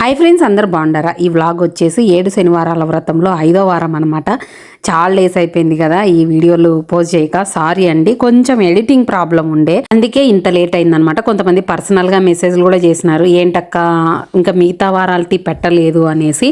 Hi friends అందరు బాగుండారా ఈ vlog వచ్చేసి ఏడు శనివారాల వ్రతంలో ఐదో వారం అనమాట చాలా డేస్ అయిపోయింది కదా ఈ వీడియోలు పోస్ట్ చేయక. సారీ అండి కొంచెం ఎడిటింగ్ ప్రాబ్లం ఉండే. అందుకే ఇంత లేట్ అయిందనమాట కొంతమంది పర్సనల్గా మెసేజ్లు కూడా చేసినారు. ఏంటక్క ఇంకా మిగతా వారాలకి పెట్టలేదు అనేసి.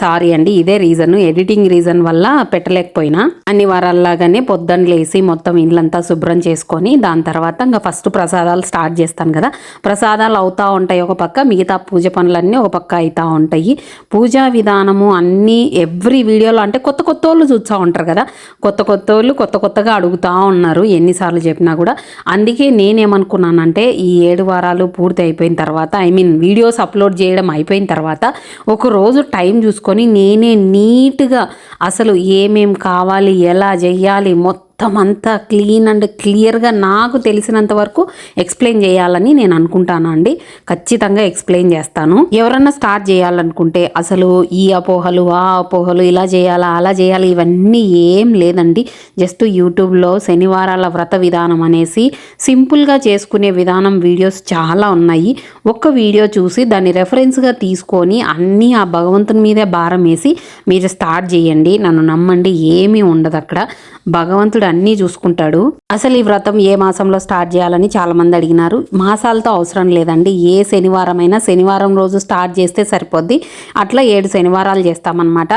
సారీ అండి ఇదే రీజన్ ఎడిటింగ్ రీజన్ వల్ల పెట్టలేకపోయినా. అన్ని వారాల్లాగానే పొద్దున్న లేసి మొత్తం ఇల్లంతా శుభ్రం చేసుకొని దాని తర్వాత ఇంకా ఫస్ట్ ప్రసాదాలు స్టార్ట్ చేస్తాను కదా. ప్రసాదాలు అవుతా ఉంటాయి ఒక పక్క మిగతా పూజ పనులన్నీ ఒక పక్క అవుతూ ఉంటాయి. పూజా విధానము అన్నీ ఎవ్రీ వీడియోలో అంటే కొత్త కొత్త వాళ్ళు చూస్తూ ఉంటారు కదా. కొత్త కొత్త వాళ్ళు కొత్త కొత్తగా అడుగుతూ ఉన్నారు ఎన్నిసార్లు చెప్పినా కూడా. అందుకే నేనేమనుకున్నానంటే ఈ ఏడు వారాలు పూర్తి అయిపోయిన తర్వాత ఐ మీన్ వీడియోస్ అప్లోడ్ చేయడం అయిపోయిన తర్వాత ఒక రోజు టైం చూసుకొని నేనే నీట్గా అసలు ఏమేం కావాలి ఎలా చెయ్యాలి మొత్తం మొత్తం అంతా క్లీన్ అండ్ క్లియర్గా నాకు తెలిసినంత వరకు ఎక్స్ప్లెయిన్ చేయాలని నేను అనుకుంటాను అండి. ఖచ్చితంగా ఎక్స్ప్లెయిన్ చేస్తాను. ఎవరన్నా స్టార్ట్ చేయాలనుకుంటే అసలు ఈ అపోహలు ఆ అపోహలు ఇలా చేయాలా అలా చేయాలి ఇవన్నీ ఏం లేదండి. జస్ట్ యూట్యూబ్లో శనివారాల వ్రత విధానం అనేసి సింపుల్గా చేసుకునే విధానం వీడియోస్ చాలా ఉన్నాయి. ఒక్క వీడియో చూసి దాన్ని రెఫరెన్స్గా తీసుకొని అన్నీ ఆ భగవంతుని మీదే భారం వేసి మీరు స్టార్ట్ చేయండి. నన్ను నమ్మండి ఏమీ ఉండదు అక్కడ. భగవంతుడు అన్నీ చూసుకుంటాడు. అసలు ఈ వ్రతం ఏ మాసంలో స్టార్ట్ చేయాలని చాలా మంది అడిగినారు. మాసాలతో అవసరం లేదండి. ఏ శనివారం అయినా శనివారం రోజు స్టార్ట్ చేస్తే సరిపోద్ది. అట్లా ఏడు శనివారాలు చేస్తామన్నమాట.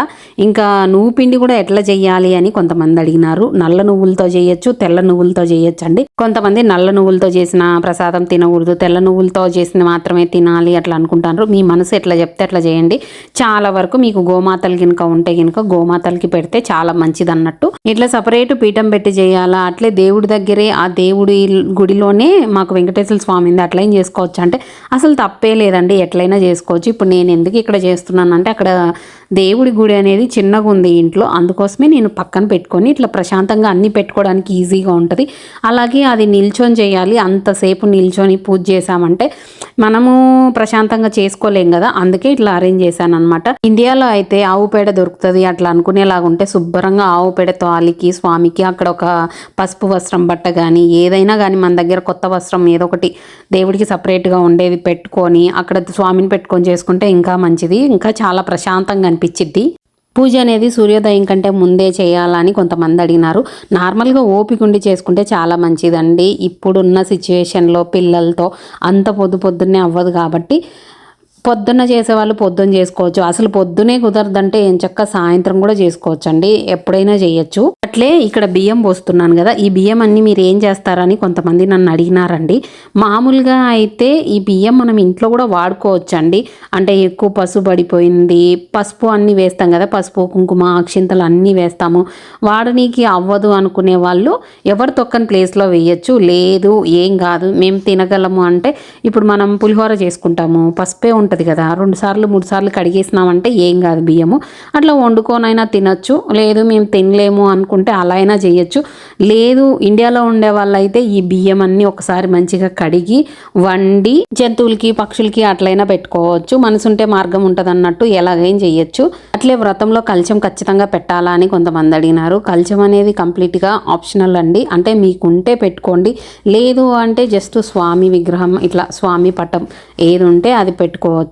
ఇంకా నువ్వు పిండి కూడా ఎట్లా చేయాలి అని కొంతమంది అడిగినారు. నల్ల నువ్వులతో చేయొచ్చు తెల్ల నువ్వులతో చేయొచ్చు అండి కొంతమంది నల్ల నువ్వులతో చేసిన ప్రసాదం తినకూడదు తెల్ల నువ్వులతో చేసిన మాత్రమే తినాలి అట్లా అనుకుంటారు మీ మనసు ఎట్లా చెప్తే అట్లా చేయండి. చాలా వరకు మీకు గోమాతలు గినక ఉంటే గినక గోమాతలకి పెడితే చాలా మంచిది అన్నట్టు ఇట్లా సపరేట్ పీఠం పెట్టి చేయాలా? అట్లే దేవుడు దగ్గరే ఆ దేవుడి గుడిలోనే మాకు వెంకటేశ్వర స్వామి ఉంది అట్లా ఏం చేసుకోవచ్చు? అంటే అసలు తప్పే లేదండి ఎట్లయినా చేసుకోవచ్చు. ఇప్పుడు నేను ఎందుకు ఇక్కడ చేస్తున్నానంటే అక్కడ దేవుడి గుడి అనేది చిన్నగా ఉంది ఇంట్లో అందుకోసమే నేను పక్కన పెట్టుకొని ఇట్లా ప్రశాంతంగా అన్ని పెట్టుకోవడానికి ఈజీగా ఉంటుంది. అలాగే అది నిల్చొని చేయాలి అంతసేపు నిల్చొని పూజ చేసామంటే మనము ప్రశాంతంగా చేసుకోలేం కదా అందుకే ఇట్లా అరేంజ్ చేశాను అనమాట ఇండియాలో అయితే ఆవు పేడ దొరుకుతుంది అట్లా అనుకునేలాగా ఉంటే శుభ్రంగా ఆవు పేడ తాలికి స్వామికి అక్కడ ఒక పసుపు వస్త్రం బట్ట కానీ ఏదైనా కానీ మన దగ్గర కొత్త వస్త్రం ఏదో ఒకటి దేవుడికి సపరేట్గా ఉండేది పెట్టుకొని అక్కడ స్వామిని పెట్టుకొని చేసుకుంటే ఇంకా మంచిది. ఇంకా చాలా ప్రశాంతంగా అనిపించిద్ది. పూజ అనేది సూర్యోదయం కంటే ముందే చేయాలని కొంతమంది అడిగినారు. నార్మల్గా ఓపిక ఉండి చేసుకుంటే చాలా మంచిదండి. ఇప్పుడున్న సిచ్యువేషన్లో పిల్లలతో అంత పొద్దు పొద్దున్నే అవ్వదు కాబట్టి పొద్దున్న చేసేవాళ్ళు పొద్దున్న చేసుకోవచ్చు. అసలు పొద్దునే కుదరదంటే ఏం చక్క సాయంత్రం కూడా చేసుకోవచ్చు అండి ఎప్పుడైనా చేయొచ్చు. అట్లే ఇక్కడ బియ్యం పోస్తున్నాను కదా ఈ బియ్యం అన్ని మీరు ఏం చేస్తారని కొంతమంది నన్ను అడిగినారండి. మామూలుగా అయితే ఈ బియ్యం మనం ఇంట్లో కూడా వాడుకోవచ్చు అండి అంటే ఎక్కువ పసుపు పడిపోయింది పసుపు అన్నీ వేస్తాం కదా పసుపు కుంకుమ అక్షింతలు అన్నీ వేస్తాము. వాడనీకి అవ్వదు అనుకునే వాళ్ళు ఎవరు తొక్కని ప్లేస్లో వేయచ్చు. లేదు ఏం కాదు. మేము తినగలము అంటే ఇప్పుడు మనం పులిహోర చేసుకుంటాము పసుపే ఉంటుంది కదా. రెండు సార్లు మూడు సార్లు కడిగేసినామంటే ఏం కాదు బియ్యము. అట్లా వండుకోనైనా తినచ్చు. లేదు మేము తినలేము అనుకుంటే అలా అయినా చేయొచ్చు. లేదు ఇండియాలో ఉండే వాళ్ళైతే ఈ బియ్యం అన్ని ఒకసారి మంచిగా కడిగి వండి జంతువులకి పక్షులకి అట్లయినా పెట్టుకోవచ్చు. మనసుంటే మార్గం ఉంటుంది అన్నట్టు ఎలాగైనా చేయొచ్చు. అట్లే వ్రతంలో కల్చం ఖచ్చితంగా పెట్టాలా అని కొంతమంది అడిగినారు. కల్చం అనేది కంప్లీట్గా ఆప్షనల్ అండి. అంటే మీకుంటే పెట్టుకోండి. లేదు అంటే జస్ట్ స్వామి విగ్రహం ఇట్లా స్వామి పటం ఏది ఉంటే అది పెట్టుకోవచ్చు.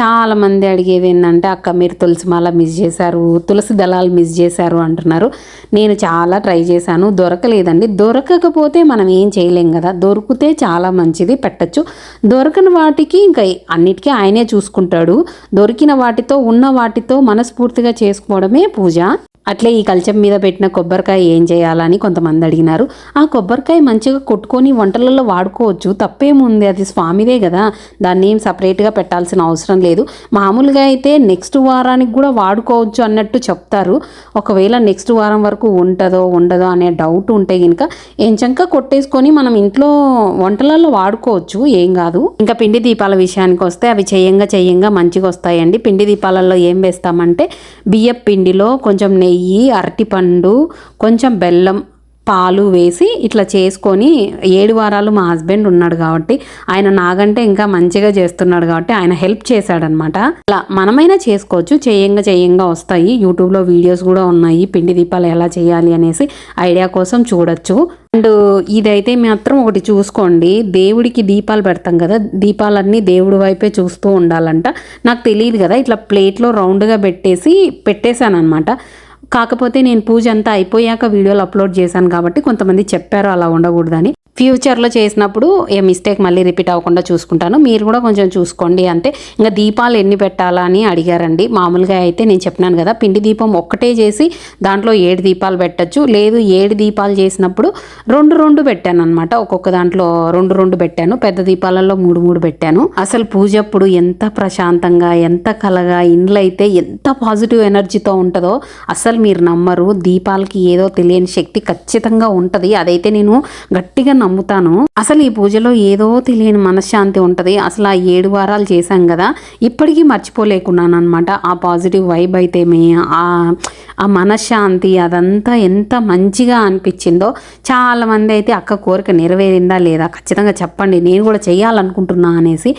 చాలా మంది అడిగేది ఏంటంటే అక్క మీరు తులసి మాల మిస్ చేశారు తులసి దళాలు మిస్ చేశారు అంటున్నారు. నేను చాలా ట్రై చేశాను. దొరకలేదండి. దొరకకపోతే మనం ఏం చేయలేం కదా. దొరికితే చాలా మంచిది పెట్టచ్చు. దొరకని వాటికి ఇంకా అన్నిటికీ ఆయనే చూసుకుంటాడు. దొరికిన వాటితో ఉన్న వాటితో మనస్ఫూర్తిగా చేసుకోవడమే పూజ. అట్లే ఈ కల్చం మీద పెట్టిన కొబ్బరికాయ ఏం చేయాలని కొంతమంది అడిగినారు. ఆ కొబ్బరికాయ మంచిగా కొట్టుకొని వంటలలో వాడుకోవచ్చు తప్పేముంది? అది స్వామిదే కదా. దాన్ని ఏం సపరేట్గా పెట్టాల్సిన అవసరం లేదు. మామూలుగా అయితే నెక్స్ట్ వారానికి కూడా వాడుకోవచ్చు అన్నట్టు చెప్తారు. ఒకవేళ నెక్స్ట్ వారం వరకు ఉంటుందో ఉండదో అనే డౌట్ ఉంటే కనుక ఎంచంక కొట్టేసుకొని మనం ఇంట్లో వంటలలో వాడుకోవచ్చు. ఏం కాదు. ఇంకా పిండి దీపాల విషయానికి వస్తే అవి చేయంగా చేయంగా మంచిగా వస్తాయండి. పిండి దీపాలలో ఏం వేస్తామంటే బియ్యం పిండిలో కొంచెం నెయ్యి నెయ్యి అరటిపండు కొంచెం బెల్లం పాలు వేసి ఇట్లా చేసుకొని ఏడు వారాలు మా హస్బెండ్ ఉన్నాడు కాబట్టి ఆయన నాగంటే ఇంకా మంచిగా చేస్తున్నాడు కాబట్టి ఆయన హెల్ప్ చేశాడనమాట. అలా మనమైనా చేసుకోవచ్చు. చేయంగా చేయంగా వస్తాయి. యూట్యూబ్లో వీడియోస్ కూడా ఉన్నాయి. పిండి దీపాలు ఎలా చేయాలి అనేసి ఐడియా కోసం చూడొచ్చు. అండ్ ఇదైతే మాత్రం ఒకటి చూసుకోండి. దేవుడికి దీపాలు పెడతాం కదా దీపాలన్నీ దేవుడి వైపే చూస్తూ ఉండాలంట. నాకు తెలియదు కదా ఇట్లా ప్లేట్లో రౌండ్గా పెట్టేసి పెట్టేశాను అనమాట కాకపోతే నేను పూజ అంతా అయిపోయాక వీడియోలు అప్లోడ్ చేశాను కాబట్టి కొంతమంది చెప్పారు అలా ఉండకూడదని. ఫ్యూచర్లో చేసినప్పుడు ఏ మిస్టేక్ మళ్ళీ రిపీట్ అవ్వకుండా చూసుకుంటాను. మీరు కూడా కొంచెం చూసుకోండి అంతే ఇంకా దీపాలు ఎన్ని పెట్టాలా అని అడిగారండి. మామూలుగా అయితే నేను చెప్పినాను కదా పిండి దీపం ఒక్కటే చేసి దాంట్లో ఏడు దీపాలు పెట్టచ్చు. లేదు ఏడు దీపాలు చేసినప్పుడు రెండు రెండు పెట్టాను అనమాట ఒక్కొక్క దాంట్లో రెండు రెండు పెట్టాను. పెద్ద దీపాలలో మూడు మూడు పెట్టాను. అసలు పూజ అప్పుడు ఎంత ప్రశాంతంగా ఎంత కలగా ఇండ్లు అయితే ఎంత పాజిటివ్ ఎనర్జీతో ఉంటుందో అసలు మీరు నమ్మరు. దీపాలకి ఏదో తెలియని శక్తి ఖచ్చితంగా ఉంటుంది. అదైతే నేను గట్టిగా నమ్ముతాను. అసలు ఈ పూజలో ఏదో తెలియని మనశ్శాంతి ఉంటుంది. అసలు ఆ ఏడు వారాలు చేశాం కదా ఇప్పటికీ మర్చిపోలేకున్నాను అనమాట ఆ పాజిటివ్ వైబ్ అయితేమే ఆ ఆ మనశ్శాంతి అదంతా ఎంత మంచిగా అనిపించిందో. చాలా మంది అయితే అక్క కోరిక నెరవేరిందా లేదా? ఖచ్చితంగా చెప్పండి. నేను కూడా చేయాలనుకుంటున్నా అనేసి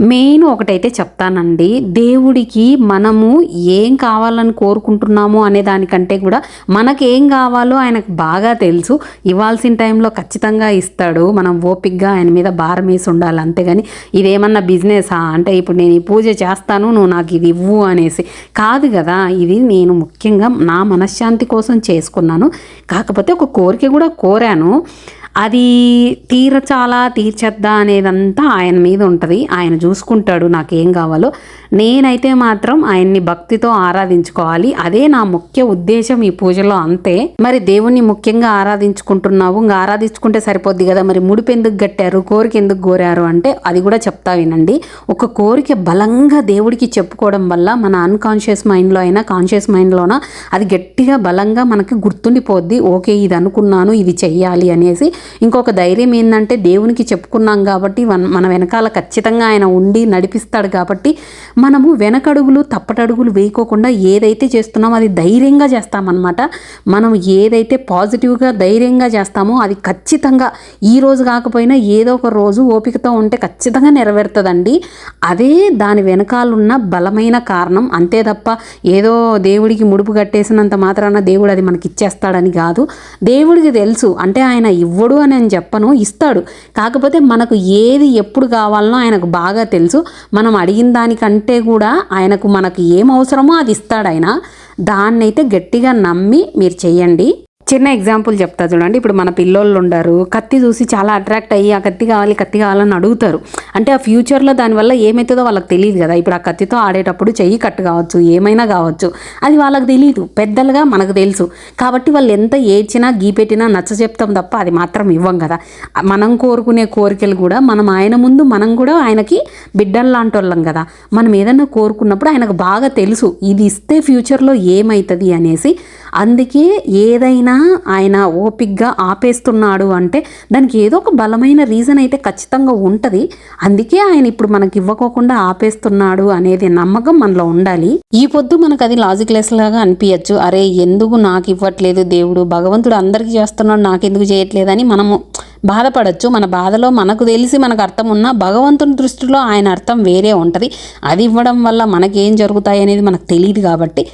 మెయిన్ ఒకటైతే చెప్తానండి దేవుడికి మనము ఏం కావాలని కోరుకుంటున్నాము అనే దానికంటే కూడా మనకి ఏం కావాలో ఆయనకు బాగా తెలుసు. ఇవ్వాల్సిన టైంలో ఖచ్చితంగా ఇస్తాడు. మనం ఓపిక్గా ఆయన మీద భారం వేసి ఉండాలి అంతేగాని ఇదేమన్నా బిజినెసా? అంటే ఇప్పుడు నేను ఈ పూజ చేస్తాను నువ్వు నాకు ఇది ఇవ్వు అనేసి. కాదు కదా ఇది నేను ముఖ్యంగా నా మనశ్శాంతి కోసం చేసుకున్నాను. కాకపోతే ఒక కోరిక కూడా కోరాను. అది తీరచాలా తీర్చేద్దా అనేదంతా ఆయన మీద ఉంటుంది. ఆయన చూసుకుంటాడు నాకేం కావాలో. నేనైతే మాత్రం ఆయన్ని భక్తితో ఆరాధించుకోవాలి. అదే నా ముఖ్య ఉద్దేశం ఈ పూజలో అంతే. మరి దేవుణ్ణి ముఖ్యంగా ఆరాధించుకుంటున్నావు? ఇంకా ఆరాధించుకుంటే సరిపోద్ది కదా? మరి ముడిపు ఎందుకు కట్టారు కోరిక ఎందుకు కోరారు అంటే అది కూడా చెప్తా వినండి. ఒక కోరిక బలంగా దేవుడికి చెప్పుకోవడం వల్ల మన అన్కాన్షియస్ మైండ్లో అయినా కాన్షియస్ మైండ్లోనా అది గట్టిగా బలంగా మనకి గుర్తుండిపోద్ది. ఓకే ఇది అనుకున్నాను ఇది చెయ్యాలి అనేసి ఇంకొక ధైర్యం ఏంటంటే దేవునికి చెప్పుకున్నాం కాబట్టి మన- మన వెనకాల ఖచ్చితంగా ఆయన ఉండి నడిపిస్తాడు కాబట్టి మనము వెనకడుగులు తప్పటడుగులు వేయకోకుండా ఏదైతే చేస్తున్నామో అది ధైర్యంగా చేస్తామన్నమాట. మనం ఏదైతే పాజిటివ్గా ధైర్యంగా చేస్తామో అది ఖచ్చితంగా ఈ రోజు కాకపోయినా ఏదో ఒక రోజు ఓపికతో ఉంటే ఖచ్చితంగా నెరవేరుతుందండి. అదే దాని వెనకాలన్న బలమైన కారణం అంతే తప్ప ఏదో దేవుడికి ముడుపు కట్టేసినంత మాత్రాన దేవుడు అది మనకి ఇచ్చేస్తాడని కాదు. దేవుడికి తెలుసు అంటే ఆయన ఇవ్వడు అని నేను చెప్పను ఇస్తాడు. కాకపోతే మనకు ఏది ఎప్పుడు కావాలనో ఆయనకు బాగా తెలుసు. మనం అడిగిన దానికంటే కూడా ఆయనకు మనకు ఏం అవసరమో అది ఇస్తాడు ఆయన. దాన్నైతే గట్టిగా నమ్మి మీరు చెయ్యండి. చిన్న ఎగ్జాంపుల్ చెప్తా చూడండి. ఇప్పుడు మన పిల్లోళ్ళు ఉండరు. కత్తి చూసి చాలా అట్రాక్ట్ అయ్యి ఆ కత్తి కావాలి కత్తి కావాలని అడుగుతారు. అంటే ఆ ఫ్యూచర్లో దానివల్ల ఏమవుతుందో వాళ్ళకి తెలియదు కదా. ఇప్పుడు ఆ కత్తితో ఆడేటప్పుడు చెయ్యి కట్టు కావచ్చు ఏమైనా కావచ్చు. అది వాళ్ళకి తెలియదు పెద్దలుగా మనకు తెలుసు. కాబట్టి వాళ్ళు ఎంత ఏడ్చినా గీపెట్టినా నచ్చ చెప్తాం తప్ప అది మాత్రం ఇవ్వం కదా. మనం కోరుకునే కోరికలు కూడా మనం ఆయన ముందు మనం కూడా ఆయనకి బిడ్డల్లాంటి వాళ్ళం కదా. మనం ఏదైనా కోరుకున్నప్పుడు ఆయనకు బాగా తెలుసు. ఇది ఇస్తే ఫ్యూచర్లో ఏమవుతుంది అనేసి అందుకే ఏదైనా ఆయన ఓపిక్గా ఆపేస్తున్నాడు అంటే దానికి ఏదో ఒక బలమైన రీజన్ అయితే ఖచ్చితంగా ఉంటుంది. అందుకే ఆయన ఇప్పుడు మనకి ఇవ్వకోకుండా ఆపేస్తున్నాడు అనేది నమ్మకం మనలో ఉండాలి. ఈ పొద్దు మనకు అది లాజిక్ లెస్ లాగా అనిపించచ్చు అరే ఎందుకు నాకు ఇవ్వట్లేదు దేవుడు? భగవంతుడు అందరికీ చేస్తున్నాడు నాకు ఎందుకు చేయట్లేదని మనము బాధపడచ్చు. మన బాధలో మనకు తెలిసి మనకు అర్థం ఉన్నా భగవంతుని దృష్టిలో ఆయన అర్థం వేరే ఉంటుంది. అది ఇవ్వడం వల్ల మనకేం జరుగుతాయి అనేది మనకు తెలియదు కాబట్టి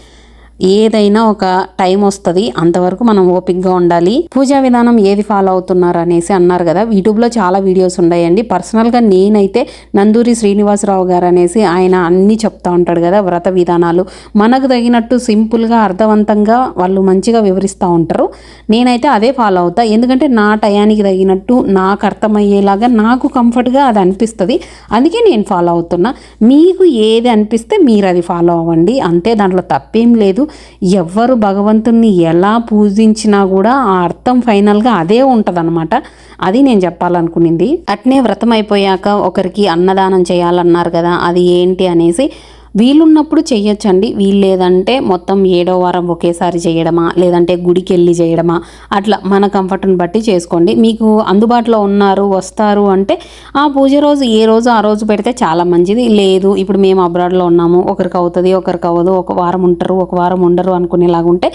ఏదైనా ఒక టైం వస్తుంది అంతవరకు మనం ఓపిక్గా ఉండాలి. పూజా విధానం ఏది ఫాలో అవుతున్నారు అనేసి అన్నారు కదా యూట్యూబ్లో చాలా వీడియోస్ ఉన్నాయండి. పర్సనల్గా నేనైతే నందూరి శ్రీనివాసరావు గారు అనేసి ఆయన అన్నీ చెప్తా ఉంటాడు కదా వ్రత విధానాలు. మనకు తగినట్టు సింపుల్గా అర్థవంతంగా వాళ్ళు మంచిగా వివరిస్తూ ఉంటారు. నేనైతే అదే ఫాలో అవుతా. ఎందుకంటే నా టయానికి తగినట్టు నాకు అర్థమయ్యేలాగా నాకు కంఫర్ట్గా అది అనిపిస్తుంది. అందుకే నేను ఫాలో అవుతున్నా. మీకు ఏది అనిపిస్తే మీరు అది ఫాలో అవ్వండి. అంతే దాంట్లో తప్పేం లేదు. ఎవ్వరు భగవంతుణ్ణి ఎలా పూజించినా కూడా ఆ అర్థం ఫైనల్గా అదే ఉంటుందన్నమాట. అది నేను చెప్పాలనుకునింది. అట్నే వ్రతం అయిపోయాక ఒకరికి అన్నదానం చేయాలన్నారు కదా అది ఏంటి అనేసి వీలున్నప్పుడు చేయొచ్చండి వీలు లేదంటే మొత్తం ఏడో వారం ఒకేసారి చేయడమా లేదంటే గుడికి వెళ్ళి చేయడమా అట్లా మన కంఫర్ట్ని బట్టి చేసుకోండి. మీకు అందుబాటులో ఉన్నారు వస్తారు అంటే ఆ పూజ రోజు ఏ రోజు ఆ రోజు పెడితే చాలా మంచిది. లేదు ఇప్పుడు మేము అబ్రాడ్లో ఉన్నాము. ఒకరికి అవుతుంది ఒకరికి అవ్వదు. ఒక వారం ఉంటారు ఒక వారం ఉండరు అనుకునేలాగా ఉంటే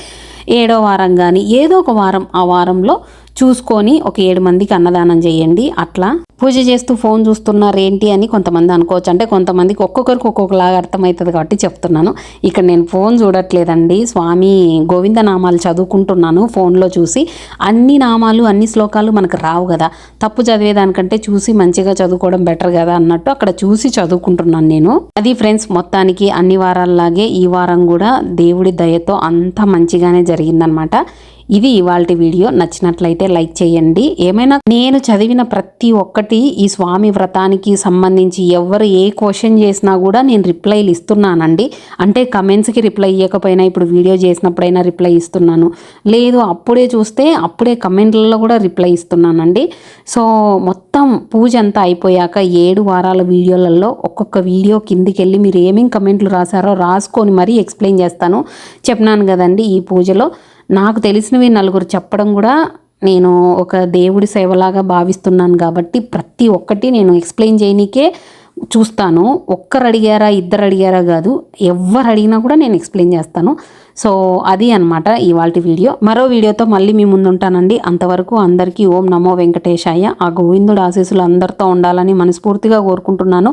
ఏడో వారం కానీ ఏదో ఒక వారం ఆ వారంలో చూసుకొని ఒక ఏడు మందికి అన్నదానం చేయండి. అట్లా పూజ చేస్తూ ఫోన్ చూస్తున్నారు ఏంటి అని కొంతమంది అనుకోవచ్చు. అంటే కొంతమందికి ఒక్కొక్కరికి ఒక్కొక్కలాగా అర్థమవుతుంది కాబట్టి చెప్తున్నాను. ఇక్కడ నేను ఫోన్ చూడట్లేదండి. స్వామి గోవింద నామాలు చదువుకుంటున్నాను ఫోన్లో చూసి. అన్ని నామాలు అన్ని శ్లోకాలు మనకు రావు కదా. తప్పు చదివేదానికంటే చూసి మంచిగా చదువుకోవడం బెటర్ కదా అన్నట్టు అక్కడ చూసి చదువుకుంటున్నాను నేను. అది ఫ్రెండ్స్ మొత్తానికి అన్ని వారాల్లాగే ఈ వారం కూడా దేవుడి దయతో అంతా మంచిగానే జరిగిందనమాట. ఇది ఇవాళ వీడియో. నచ్చినట్లయితే లైక్ చేయండి. ఏమైనా నేను చదివిన ప్రతి ఒక్కటి ఈ స్వామి వ్రతానికి సంబంధించి ఎవరు ఏ క్వశ్చన్ చేసినా కూడా నేను రిప్లైలు ఇస్తున్నానండి. అంటే కమెంట్స్కి రిప్లై ఇవ్వకపోయినా ఇప్పుడు వీడియో చేసినప్పుడైనా రిప్లై ఇస్తున్నాను. లేదు అప్పుడే చూస్తే అప్పుడే కమెంట్లలో కూడా రిప్లై ఇస్తున్నానండి. సో మొత్తం పూజ అంతా అయిపోయాక ఏడు వారాల వీడియోలలో ఒక్కొక్క వీడియో కిందికి వెళ్ళి మీరు ఏమేం కమెంట్లు రాశారో రాసుకొని మరీ ఎక్స్ప్లెయిన్ చేస్తాను. చెప్పినాను కదండి ఈ పూజలో. నాకు తెలిసినవి నలుగురు చెప్పడం కూడా నేను ఒక దేవుడి సేవలాగా భావిస్తున్నాను కాబట్టి ప్రతి ఒక్కటి నేను ఎక్స్ప్లెయిన్ చేయనీకే చూస్తాను. ఒక్కరు అడిగారా ఇద్దరు అడిగారా కాదు. ఎవరు అడిగినా కూడా నేను ఎక్స్ప్లెయిన్ చేస్తాను. సో అది అనమాట ఇవాళ వీడియో. మరో వీడియోతో మళ్ళీ మీ ముందు ఉంటానండి అంతవరకు అందరికీ ఓం నమో వెంకటేశాయ. ఆ గోవిందుడు ఆశీస్సులు అందరితో ఉండాలని మనస్ఫూర్తిగా కోరుకుంటున్నాను.